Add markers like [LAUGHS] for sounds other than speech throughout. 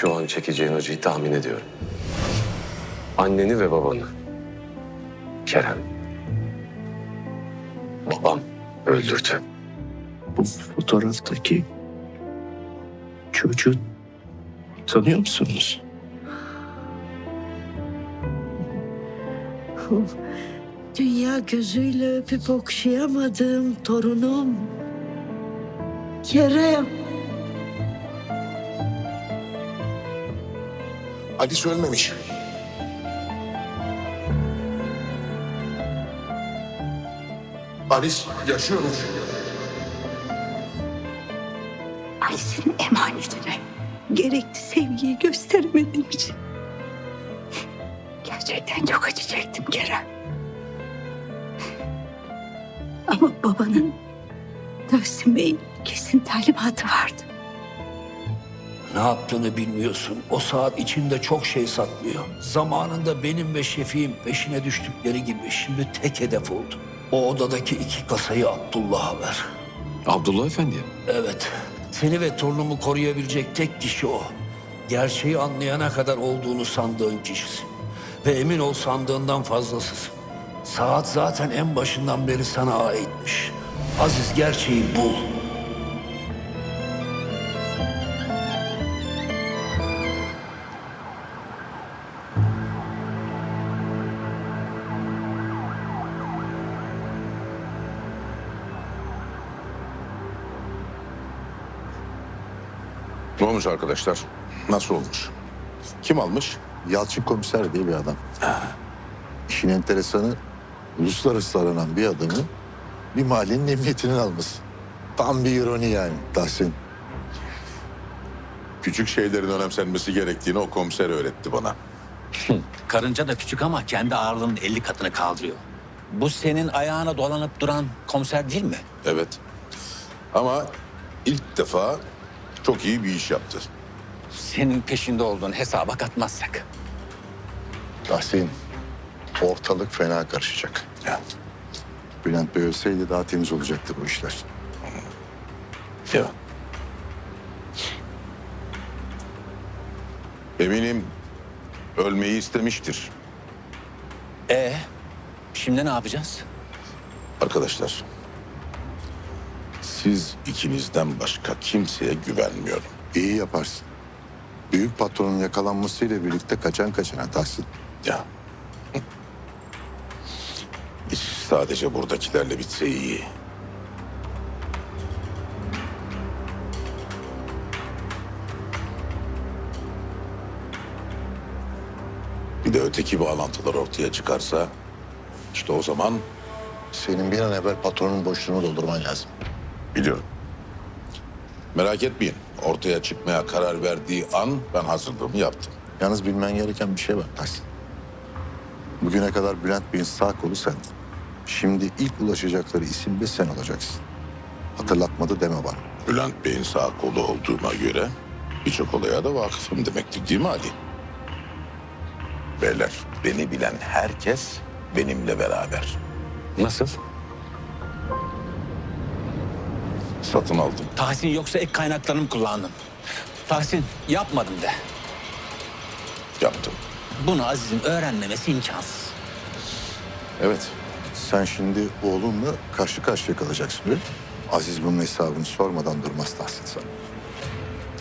Şu an çekeceğin acıyı tahmin ediyorum. Anneni ve babanı. Kerem. Babam öldürdü. Bu fotoğraftaki çocuğu tanıyor musunuz? [LAUGHS] Dünya gözüyle öpüp okşayamadığım torunum. Kerem. Alice ölmemiş. Alice yaşıyormuş. Alice'in emanetine gerekli sevgiyi gösteremediğim için. Gerçekten çok acı çektim Kerem. Ama babanın Tahsin Bey'in kesin talimatı vardı. Ne yaptığını bilmiyorsun. O saat içinde çok şey saklıyor. Zamanında benim ve Şefik'in peşine düştükleri gibi şimdi tek hedef oldu. O odadaki iki kasayı Abdullah'a ver. Abdullah Efendi. Evet, seni ve torunumu koruyabilecek tek kişi o. Gerçeği anlayana kadar olduğunu sandığın kişisin. Ve emin ol sandığından fazlasısın. Saat zaten en başından beri sana aitmiş. Aziz gerçeği bul. Ne olmuş arkadaşlar? Nasıl olmuş? Kim almış? Yalçın komiser diye bir adam. İşin enteresanı uluslararası aranan bir adamı bir mahallenin emniyetinin alması. Tam bir ironi yani Tahsin. Küçük şeylerin önemsenmesi gerektiğini o komiser öğretti bana. Karınca da küçük ama kendi ağırlığının 50 katını kaldırıyor. Bu senin ayağına dolanıp duran komiser değil mi? Evet. Ama ilk defa çok iyi bir iş yaptı. Senin peşinde olduğun hesaba katmazsak. Tahsin ortalık fena karışacak. Ya. Bülent Bey ölseydi daha temiz olacaktı bu işler. Ya. Eminim ölmeyi istemiştir. E şimdi ne yapacağız? Arkadaşlar, siz ikinizden başka kimseye güvenmiyorum. İyi yaparsın. Büyük patronun yakalanmasıyla birlikte kaçan kaçana Tahsin. Ya. İş sadece buradakilerle bitse iyi. Bir de öteki bağlantılar ortaya çıkarsa işte o zaman Senin bir an evvel patronun boşluğunu doldurman lazım. Biliyorum. Merak etmeyin. Ortaya çıkmaya karar verdiği an ben hazırlığımı yaptım. Yalnız bilmen gereken bir şey var Tahsin. Bugüne kadar Bülent Bey'in sağ kolu sendin. Şimdi ilk ulaşacakları isim de sen olacaksın. Hatırlatmadı deme bana. Bülent Bey'in sağ kolu olduğuma göre birçok olaya da vakıfım demektir değil mi Ali? Beyler, beni bilen herkes benimle beraber. Nasıl? Satın aldım. Tahsin yoksa ek kaynaklarını mı kullandın? Tahsin yapmadım de. Yaptım. Bunu Aziz'in öğrenmemesi imkansız. Evet. Sen şimdi oğlunla karşı karşıya kalacaksın öyle mi? Aziz bunun hesabını sormadan durmaz Tahsin sana.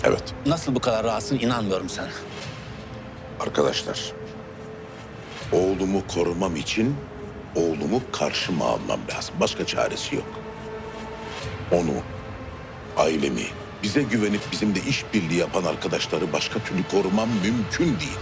Evet. Nasıl bu kadar rahatsın inanmıyorum sana. Arkadaşlar. Oğlumu korumam için oğlumu karşıma almam lazım. Başka çaresi yok. Onu, ailemi, bize güvenip bizimle işbirliği yapan arkadaşları başka türlü korumam mümkün değil.